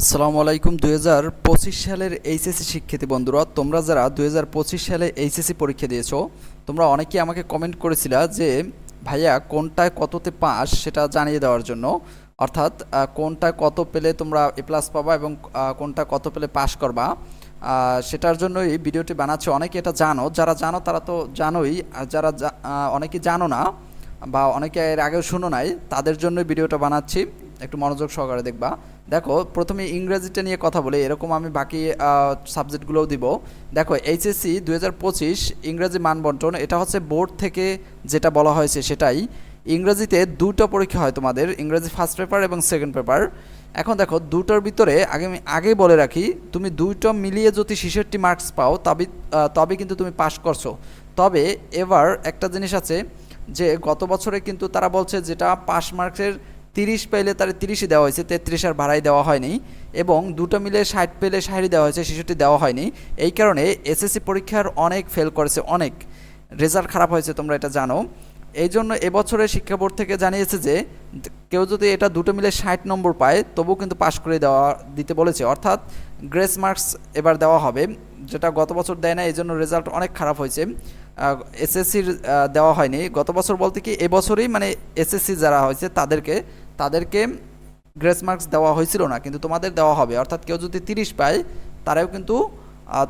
আসসালামু আলাইকুম। দুই হাজার পঁচিশ সালের এইচএসসি শিক্ষার্থী বন্ধুরা তোমরা যারা দুই হাজার পঁচিশ সালে এইচএসসি পরীক্ষা দিয়েছ তোমরা অনেকেই আমাকে কমেন্ট করেছিলা যে ভাইয়া কোনটায় কততে পাস? সেটা জানিয়ে দেওয়ার জন্য। অর্থাৎ আহ, কোনটায় কত পেলে তোমরা এ প্লাস পাবা এবং কোনটা কত পেলে পাস করবা? সেটার জন্যই ভিডিওটি বানাচ্ছে। অনেকে এটা জানো। যারা জানো তারা তো জানোই। যারা অনেকে জানো না বা অনেকে এর আগেও শুনো নাই তাদের জন্য ভিডিওটা বানাচ্ছি। একটু মনোযোগ সহকারে দেখবা। দেখো, প্রথমে ইংরেজিটা নিয়ে কথা বলি, এরকম আমি বাকি সাবজেক্টগুলোও দিব। দেখো এইচএসসি দু হাজার পঁচিশ, ইংরেজি মানবন্টন, এটা হচ্ছে বোর্ড থেকে যেটা বলা হয়েছে সেটাই। ইংরেজিতে দুটো পরীক্ষা হয় তোমাদের, ইংরেজি ফার্স্ট পেপার এবং সেকেন্ড পেপার এখন দেখো, দুটোর ভিতরে, আগে আমি আগেই বলে রাখি, তুমি দুইটো মিলিয়ে যদি ছেষট্টি মার্কস পাও, তবে তবে কিন্তু তুমি পাস করছ। তবে এবার একটা জিনিস আছে, যে গত বছরে কিন্তু তারা বলছে যেটা পাস মার্কসের তিরিশ পেলে তার তিরিশই দেওয়া হয়েছে, তেত্রিশ আর ভাড়াই দেওয়া হয়নি এবং দুটো মিলে ষাট পেলে ষাটই দেওয়া হয়েছে, ছেষট্টি দেওয়া হয়নি। এই কারণে এসএসসি পরীক্ষার অনেক ফেল করেছে, অনেক। রেজাল্ট খারাপ হয়েছে, তোমরা এটা জানো। এই জন্য এবছরে শিক্ষা বোর্ড থেকে জানিয়েছে যে, কেউ যদি এটা দুটো মিলে ষাট নম্বর পায়, তবুও কিন্তু পাশ করে দেওয়া, দিতে বলেছে। অর্থাৎ গ্রেস মার্কস এবার দেওয়া হবে, যেটা গত বছর দেয় না, এই জন্য রেজাল্ট অনেক খারাপ হয়েছে। এসএসসির দেওয়া হয়নি। গত বছর বলতে কি এবছরই মানে এসএসসি যারা হয়েছে, তাদেরকে তাদেরকে গ্রেস মার্কস দেওয়া হয়েছিল না, কিন্তু তোমাদের দেওয়া হবে। অর্থাৎ কেউ যদি তিরিশ পায়, তারাও কিন্তু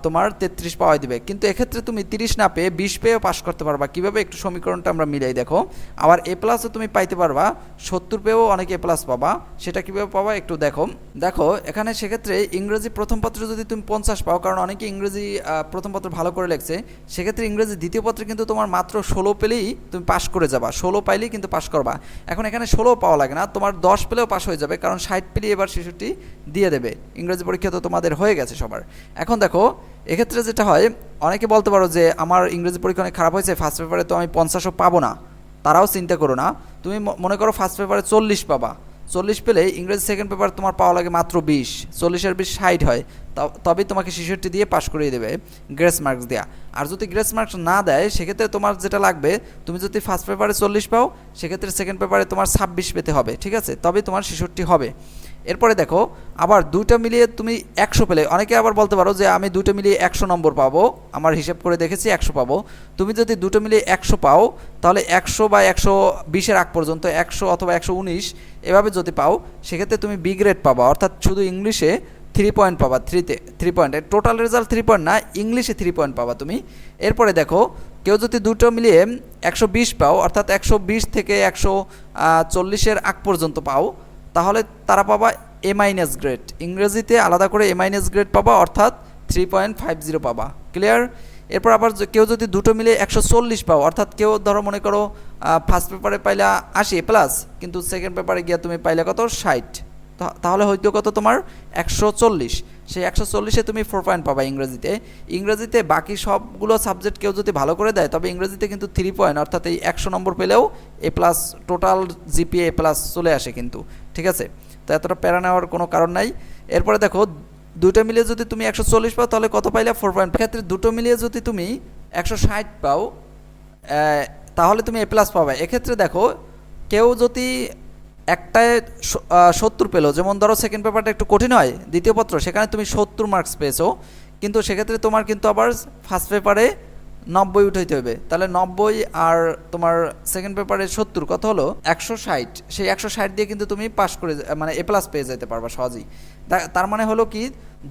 তোমার তেত্রিশ পাওয়াই দিবে। কিন্তু এক্ষেত্রে তুমি তিরিশ না পেয়ে বিশ পেয়েও পাশ করতে পারবা। কীভাবে একটু সমীকরণটা আমরা মিলাই দেখো। আবার এ প্লাসও তুমি পাইতে পারবা। সত্তর পেয়েও অনেক এ প্লাস পাবা। সেটা কীভাবে পাবা একটু দেখো। দেখো, এখানে সেক্ষেত্রে ইংরেজি প্রথম পত্র যদি তুমি পঞ্চাশ পাও, কারণ অনেকে ইংরেজি প্রথম পত্র ভালো করে লেখছে, সেক্ষেত্রে ইংরেজি দ্বিতীয় পত্রে কিন্তু তোমার মাত্র ষোলো পেলেই তুমি পাশ করে যাবা। ষোলো পাইলেই কিন্তু পাশ করবা। এখন এখানে ষোলো পাওয়া লাগে না। তোমার দশ পেলেও পাশ হয়ে যাবে, কারণ ষাট পেলেই এবার শিশুটি দিয়ে দেবে। ইংরেজি পরীক্ষা তো তোমাদের হয়ে গেছে সবার। এখন দেখো এক্ষেত্রে যেটা হয়, অনেকে বলতে পারো যে আমার ইংরেজি পরীক্ষা অনেক খারাপ হয়েছে ফার্স্ট পেপারে তো আমি পঞ্চাশও পাবো না। তারাও চিন্তা করো না। তুমি মনে করো ফার্স্ট পেপারে চল্লিশ পাবা। চল্লিশ পেলে ইংরেজি সেকেন্ড পেপার তোমার পাওয়া লাগে মাত্র বিশ। চল্লিশের বিশ ষাট হয়। ত- তবেই তোমাকে শিশুটি দিয়ে পাশ করিয়ে দেবে গ্রেস মার্কস দেওয়া আর যদি গ্রেস মার্কস না দেয়, সেক্ষেত্রে তোমার যেটা লাগবে, তুমি যদি ফার্স্ট পেপারে চল্লিশ পাও, সেক্ষেত্রে সেকেন্ড পেপারে তোমার ছাব্বিশ পেতে হবে, ঠিক আছে? তবেই তোমার শিশুটি হবে। এরপরে দেখো, আবার দুইটা মিলিয়ে তুমি একশো পেলে। অনেকে আবার বলতে পারো যে আমি দুটো মিলিয়ে একশো নম্বর পাবো। আমার হিসেব করে দেখেছি একশো পাবো। তুমি যদি দুটো মিলিয়ে একশো পাও, তাহলে একশো বা একশো বিশের আগ পর্যন্ত, একশো অথবা একশো উনিশ এভাবে যদি পাও, সেক্ষেত্রে তুমি বি গ্রেড পাবা। অর্থাৎ শুধু ইংলিশে থ্রি পয়েন্ট পাবা থ্রিতে three point total result three point না, ইংলিশে থ্রি পয়েন্ট পাবা তুমি। এরপরে দেখো, কেউ যদি দুটো মিলিয়ে একশো বিশ পাও, অর্থাৎ একশো বিশ থেকে একশো চল্লিশের আগ পর্যন্ত পাও তাহলে তারা পাবা এ মাইনাস গ্রেড ইংরেজিতে আলাদা করে এ মাইনাস গ্রেড পাবা, অর্থাৎ থ্রি পয়েন্ট ফাইভ জিরো পাবা। ক্লিয়ার এরপর আবার কেউ যদি দুটো মিলে একশো চল্লিশ পাও, অর্থাৎ কেউ ধরো মনে করো ফার্স্ট পেপারে পাইলা আশি প্লাস কিন্তু সেকেন্ড পেপারে গিয়া তুমি পাইলে কত? ষাট। তাহলে হয়তো কত তোমার? একশো চল্লিশ। সেই একশো চল্লিশে তুমি ফোর পয়েন্ট পাবা ইংরেজিতে। ইংরেজিতে বাকি সবগুলো সাবজেক্ট কেউ যদি ভালো করে দেয়, তবে ইংরেজিতে কিন্তু থ্রি পয়েন্ট অর্থাৎ এই একশো নম্বর পেলেও A plus total GPA A plus চলে আসে কিন্তু। ঠিক আছে? তো এতটা প্যারা নেওয়ার কোনো কারণ নাই। এরপরে দেখো দুটো মিলিয়ে যদি তুমি একশো চল্লিশ পাও, তাহলে কত পাইলে ফোর পয়েন্ট ক্ষেত্রে দুটো মিলিয়ে যদি তুমি একশো ষাট পাও তাহলে তুমি এ প্লাস পাবে। এক্ষেত্রে দেখো, কেউ যদি একটায় সত্তর পেল। যেমন ধরো সেকেন্ড পেপারটা একটু কঠিন হয়, দ্বিতীয় পত্র, সেখানে তুমি সত্তর মার্কস পেয়েছ। কিন্তু সেক্ষেত্রে তোমার কিন্তু আবার ফার্স্ট পেপারে নব্বই উঠাইতে হবে। তাহলে নব্বই আর তোমার সেকেন্ড পেপারে সত্তর, কত হলো? একশো ষাট। সেই একশো ষাট দিয়ে কিন্তু তুমি পাস করে মানে এ প্লাস পেয়ে যেতে পারবা সহজেই। তার মানে হলো কি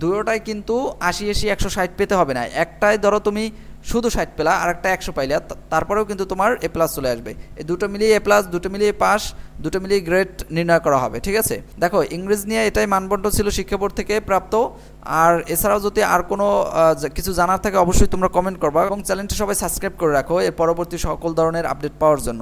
দুটোটাই কিন্তু আশি আশি একশো ষাট পেতে হবে না। একটাই ধরো তুমি শুধু ষাট পেলা আর একটা একশো পাইলা। তারপরেও কিন্তু তোমার এ প্লাস চলে আসবে। এই দুটো মিলিয়ে এ প্লাস, দুটো মিলিয়ে পাস, দুটো মিলিয়ে গ্রেড নির্ণয় করা হবে, ঠিক আছে? দেখো, ইংরেজ নিয়ে এটাই মানবন্ড ছিল শিক্ষা বোর্ড থেকে প্রাপ্ত। আর এছাড়াও যদি আর কোনো কিছু জানার থাকে, অবশ্যই তোমরা কমেন্ট করবা এবং চ্যানেলটি সবাই সাবস্ক্রাইব করে রাখো। এর পরবর্তী সকল ধরনের আপডেট পাওয়ার জন্য।